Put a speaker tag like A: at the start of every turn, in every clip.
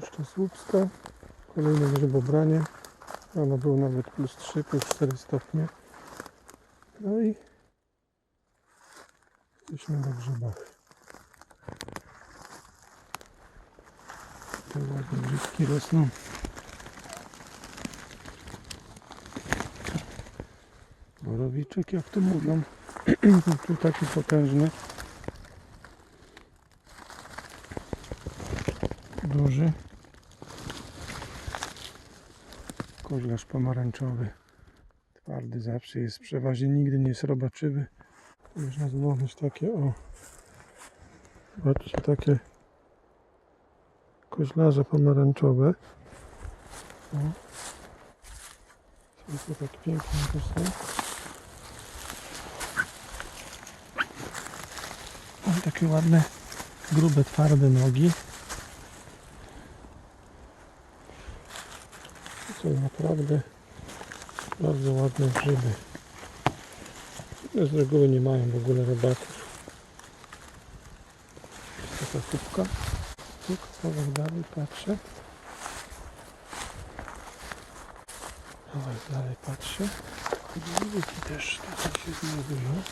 A: Puszcza Słupska. Kolejne grzybobranie. Rano było nawet plus 3, plus 4 stopnie. No i jesteśmy na grzybach. Te ładne grzybki rosną. Borowiczek, jak to mówią. tu taki potężny. Duży. Koźlarz pomarańczowy. Twardy zawsze jest. Przeważnie nigdy nie jest robaczywy. Można złożyć takie o. Zobaczcie, takie koźlarze pomarańczowe. O. Są to tak pięknie. Mam takie ładne, grube, twarde nogi. Są naprawdę bardzo ładne grzyby. Z reguły nie mają w ogóle robaków. Jest taka kubka. Tu kawałek dalej patrzę. Kawałek dalej patrzę. Grzybiki też takie się znajdują.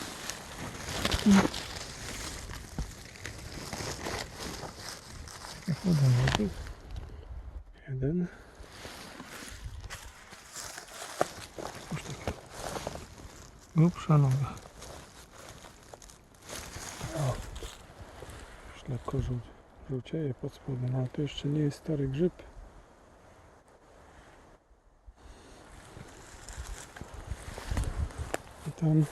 A: Jeden. Już taka grubsza noga. O. Już lekko żół, żółcieje pod spodem, ale to jeszcze nie jest stary grzyb. I tam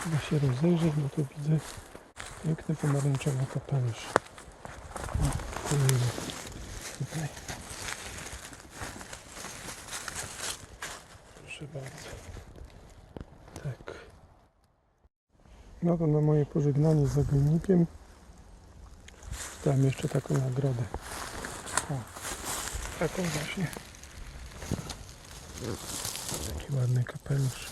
A: trzeba się rozejrzeć, bo tu widzę piękny pomarańczowy kapelusz. O, kolejny tutaj. Proszę bardzo. Tak. No to na moje pożegnanie z zagojnikiem dam jeszcze taką nagrodę. O, taką właśnie. Taki ładny kapelusz.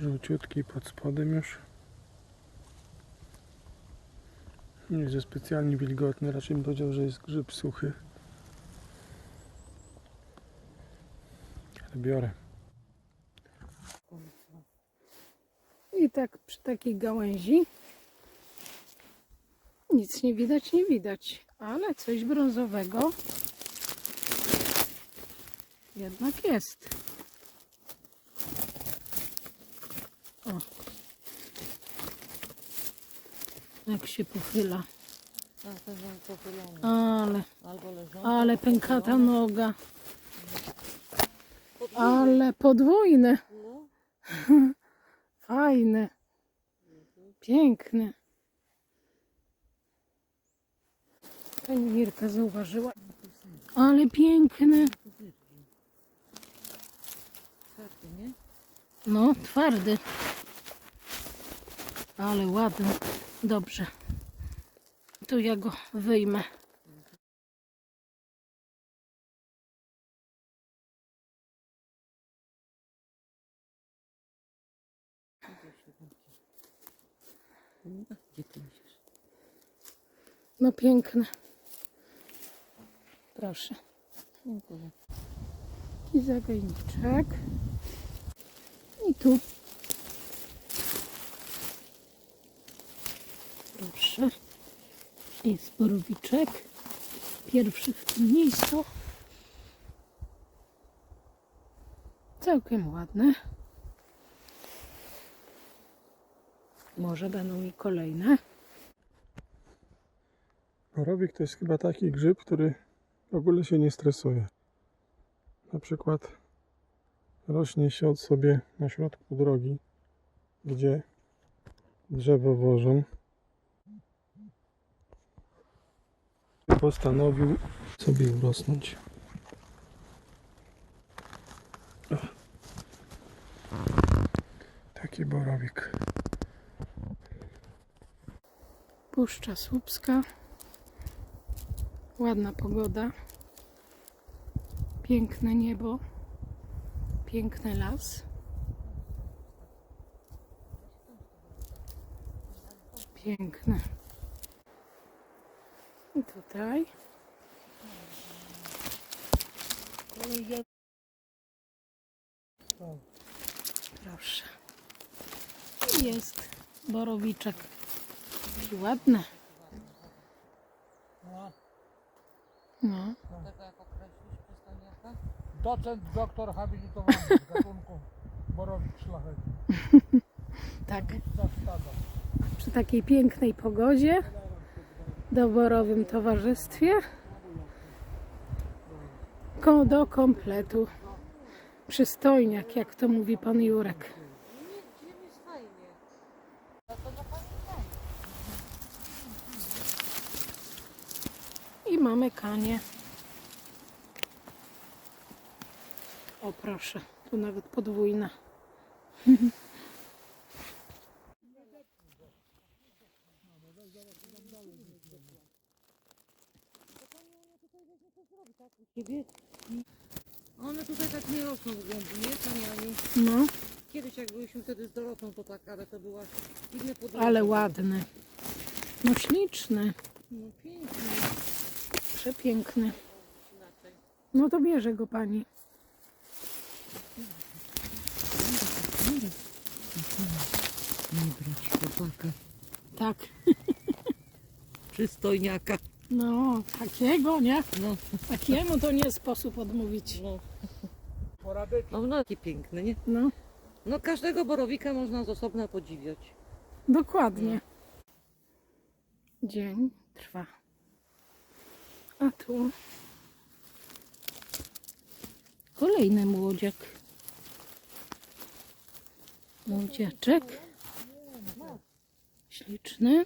A: żółciutki pod spodem już. Nie jest specjalnie wilgotny, raczej bym powiedział, że jest grzyb suchy. Biorę.
B: I tak przy takiej gałęzi nic nie widać, nie widać, ale coś brązowego jednak jest. O. Jak się pochyla. Ale, ale pękata noga. Ale podwójne.
C: No,
B: Fajne. Piękne. Pani Mirka zauważyła. Ale piękne.
C: twardy, nie?
B: No, twardy. Ale ładny. Dobrze. Tu ja go wyjmę.
C: Gdzie ty myślisz?
B: No piękne. Proszę.
C: Dziękuję.
B: I zagajniczek. I tu. Proszę. I sporowiczek. Pierwszy w tym miejscu. Całkiem ładne. Może będą i kolejne.
A: Borowik to jest chyba taki grzyb, który w ogóle się nie stresuje. Na przykład rośnie siod sobie na środku drogi, gdzie drzewo wożą. Postanowił sobie urosnąć. Taki borowik.
B: Puszcza Słupska. Ładna pogoda. Piękne niebo. Piękny las. Piękne. I tutaj. Proszę. Jest borowiczek. Taki ładny. No.
C: Tego jak określisz?
D: Docent doktor habilitowany z gatunku borowik szlachetny.
B: Tak. Przy takiej pięknej pogodzie, doborowym towarzystwie, do kompletu. Przystojniak, jak to mówi pan Jurek.
C: Nie, nie jest fajnie. A to dla pani fajnie.
B: I mamy kanie. O proszę, tu nawet podwójna.
C: One tutaj tak nie rosną w głębi, nie?
B: No,
C: Kiedyś jak byliśmy wtedy z Dorotą, to tak, ale to była inne podróże.
B: ale ładny. No śliczny,
C: No pięknie.
B: Przepiękny. No to bierze go pani.
C: Nie brać chłopaka.
B: Tak.
C: Przystojniaka.
B: No, takiego, nie?
C: No,
B: Takiemu to nie sposób odmówić.
C: no. No, no taki piękny, nie?
B: No,
C: No każdego borowika można z osobna podziwiać.
B: dokładnie. Dzień trwa. A tu kolejny młodziek. Młodzieczek. Śliczny.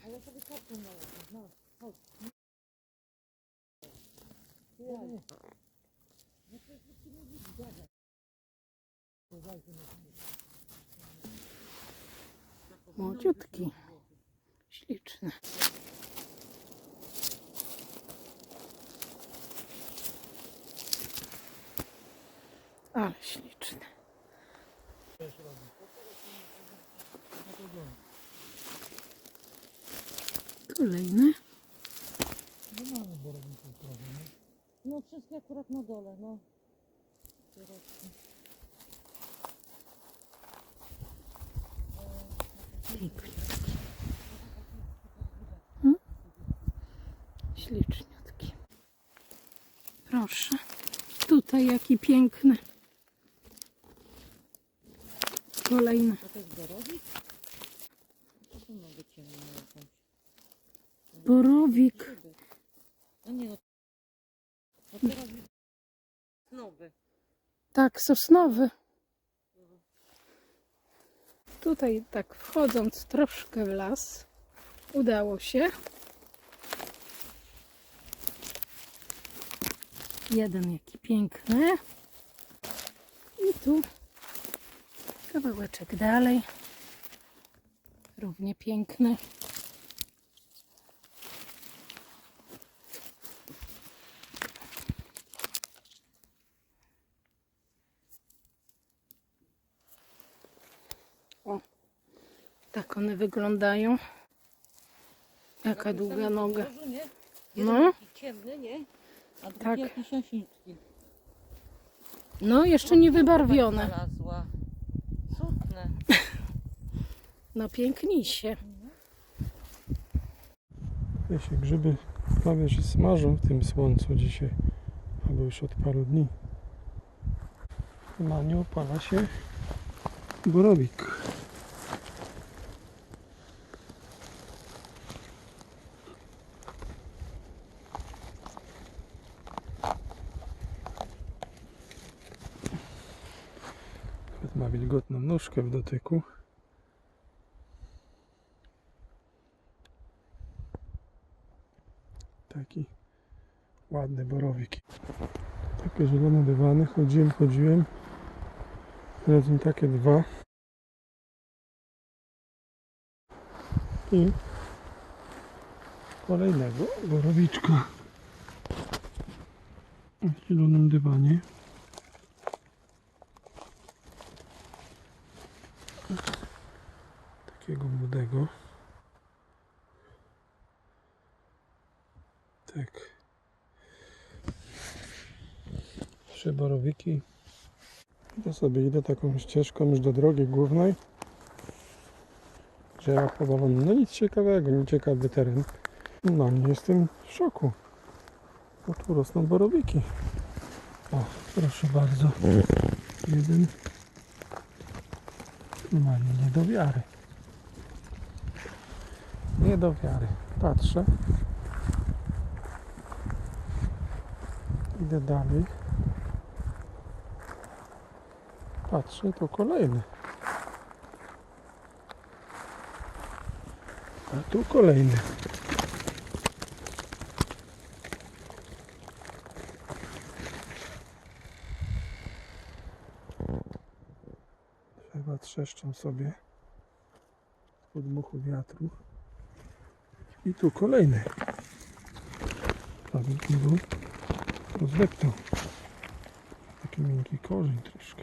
B: Młodziutki. Śliczny. Ale śliczny. Kolejny.
C: No wszystkie akurat na dole, no.
B: Piękniutki. Hmm? Śliczniutki. Proszę. Tutaj jaki piękny. Kolejny.
C: A to jest borowik? To są nowy ciemny jakąś.
B: Borowik.
C: A nie, no. No teraz widzę nowy.
B: Tak, sosnowy. Tutaj tak wchodząc troszkę w las udało się. Jeden jaki piękny. I tu kawałeczek dalej. Równie piękny. O, tak one wyglądają. Jaka długa noga. No.
C: Ciemny, nie? A
B: Tak. No, jeszcze nie wybarwione.
C: Cudne.
B: No, pięknisie.
A: Te się grzyby prawie że smażą w tym słońcu dzisiaj, albo już od paru dni. Na nie opala się borowik. Nawet ma nóżkę w dotyku. Taki ładny borowik. Takie zielone dywany. Chodziłem, chodziłem. Znalazłem takie dwa. I kolejnego borowiczka. W zielonym dywanie. Takiego młodego. Tak. Trzy borowiki. I to sobie idę taką ścieżką już do drogi głównej. Drzewa powalone. No nic ciekawego, nieciekawy teren. No nie jestem w szoku. Bo tu rosną borowiki. O, proszę bardzo. Jeden. No nie, nie do wiary. Nie do wiary. Patrzę. Idę dalej. Patrzę, to kolejny. A tu kolejny. Chyba trzeszczą sobie podmuchu wiatru. I tu kolejny. Prawie nie był. Rozdeptał. Taki miękki korzeń troszkę.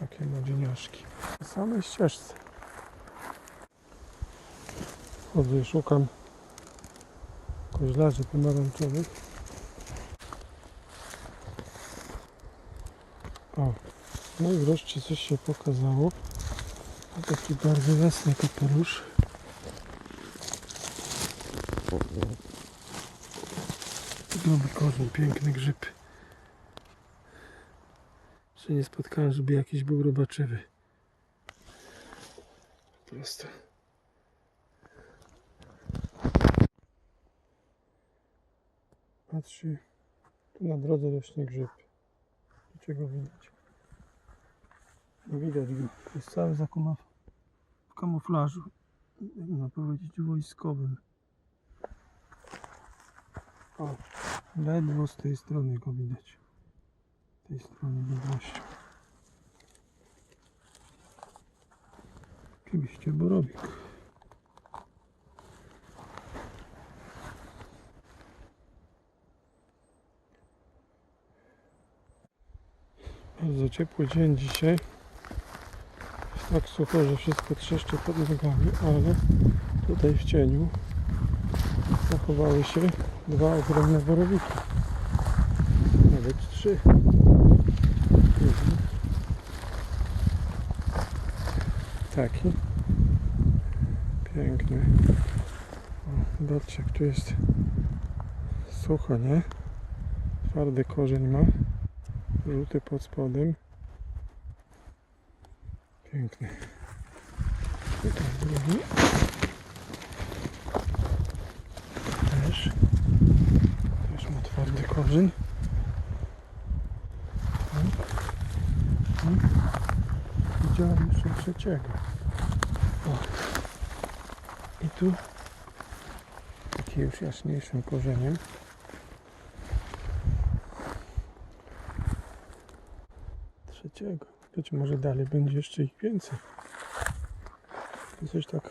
A: Takie nadzieniaszki. Na samej ścieżce. Chodzę szukam koźlarzy pomarańczowych. O, no i wreszcie coś się pokazało. Taki bardzo jasny kapelusz. Gruby korzeń, piękny grzyb. Jeszcze nie spotkałem, żeby jakiś był robaczywy. Prosto. Patrzcie, tu na drodze rośnie grzyb. Gdzie go widać? Nie widać go. Jest cały zakuma w kamuflażu. Można powiedzieć wojskowym. O, ledwo z tej strony go widać. Z tej strony widoczności. Oczywiście borowik. Bardzo ciepły dzień dzisiaj. Jest tak sucho, że wszystko trzeszczy pod nogami, ale tutaj w cieniu zachowały się dwa ogromne borowiki. Nawet trzy. Taki. Piękny. O, zobaczcie, tu jest sucho, nie? Twardy korzeń ma. Żółty pod spodem. Piękny. Tutaj drugi. Też. Korzeń. I Widziałem jeszcze trzeciego. O. I tu taki już jaśniejszym korzeniem. trzeciego. Być może dalej będzie jeszcze ich więcej. Coś tak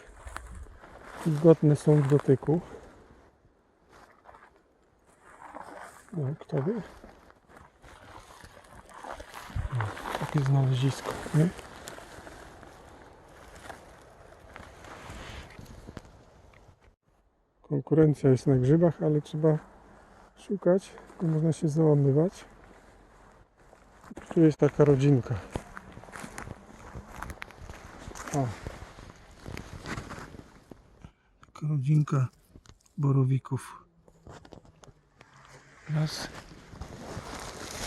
A: wilgotne są w dotyku. Kto wie? Takie znalezisko, nie? Konkurencja jest na grzybach, ale trzeba szukać, nie można się załamywać. Tu jest taka rodzinka. O. Taka rodzinka borowików. Raz,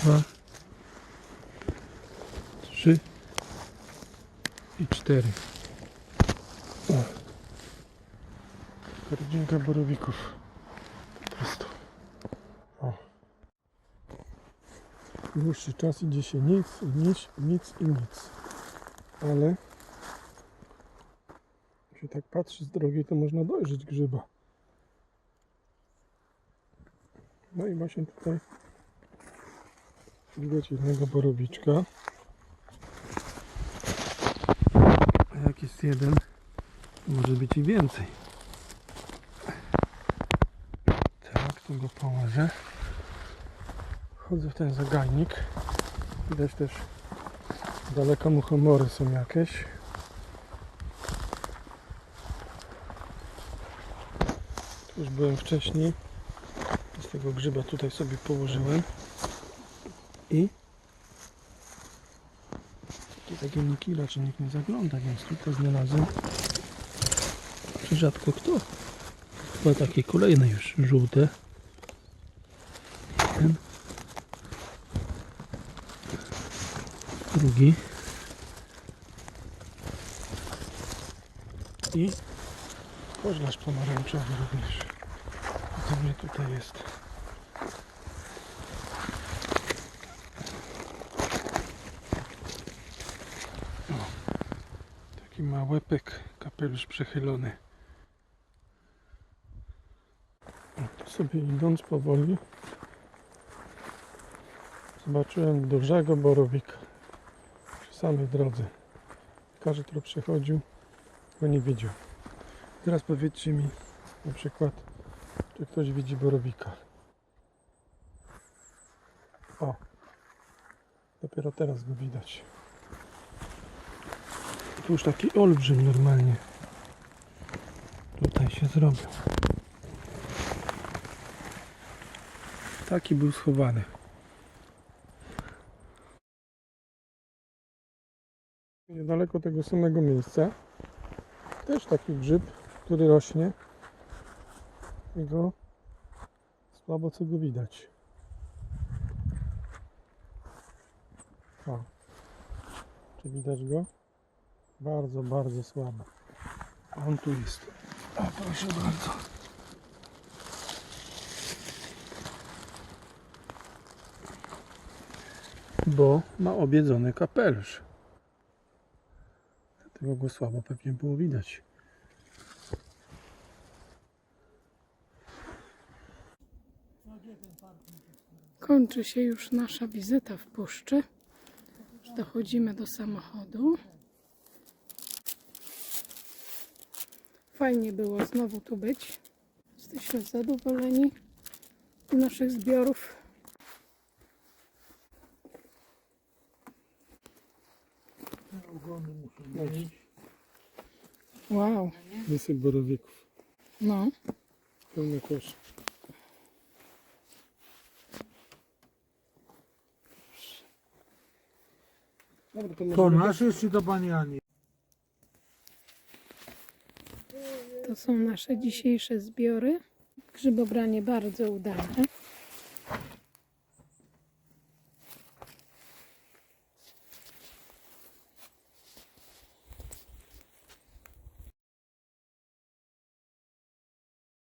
A: dwa, trzy i cztery. O. Rodzinka borowików. Po prostu. O. Dłuższy czas idzie się nic, nic, nic i nic. Ale jak się tak patrzy z drogi, to można dojrzeć grzyba. No i właśnie tutaj widać jednego borowiczka. A jak jest jeden, może być i więcej. Tak, tu go położę. Wchodzę w ten zagajnik. Widać też daleko muchomory są jakieś. Już byłem wcześniej. Tego grzyba tutaj sobie położyłem. I tu takie niki raczej nikt nie zagląda, więc tutaj znalazłem. Czy rzadko kto. Chyba takie kolejne już żółte. Ten. Drugi. I koźlarz pomarańczowy również. To tutaj jest. O, taki ma łepek, kapelusz przechylony. O, tu sobie idąc powoli zobaczyłem dużego borowika przy samej drodze. Każdy, kto przechodził, go nie widział. Teraz powiedzcie mi na przykład, czy ktoś widzi borowika. O, dopiero teraz go widać. Tu już taki olbrzym normalnie tutaj się zrobił. Taki był schowany. Niedaleko tego samego miejsca też taki grzyb, który rośnie. I go słabo co go widać. O. Czy widać go? Bardzo, bardzo słabo. A On tu jest. A proszę bardzo. Bo ma obiedzony kapelusz. Dlatego go słabo pewnie było widać.
B: Kończy się już nasza wizyta w puszczy. Dochodzimy do samochodu. Fajnie było znowu tu być. Jesteśmy zadowoleni z naszych zbiorów. Wow,
A: Wysyp borowików.
B: no.
A: Pełny kosz. Dobra, to
D: To
A: może
D: nasz jest czy to pani
B: To są nasze dzisiejsze zbiory. Grzybobranie bardzo udane.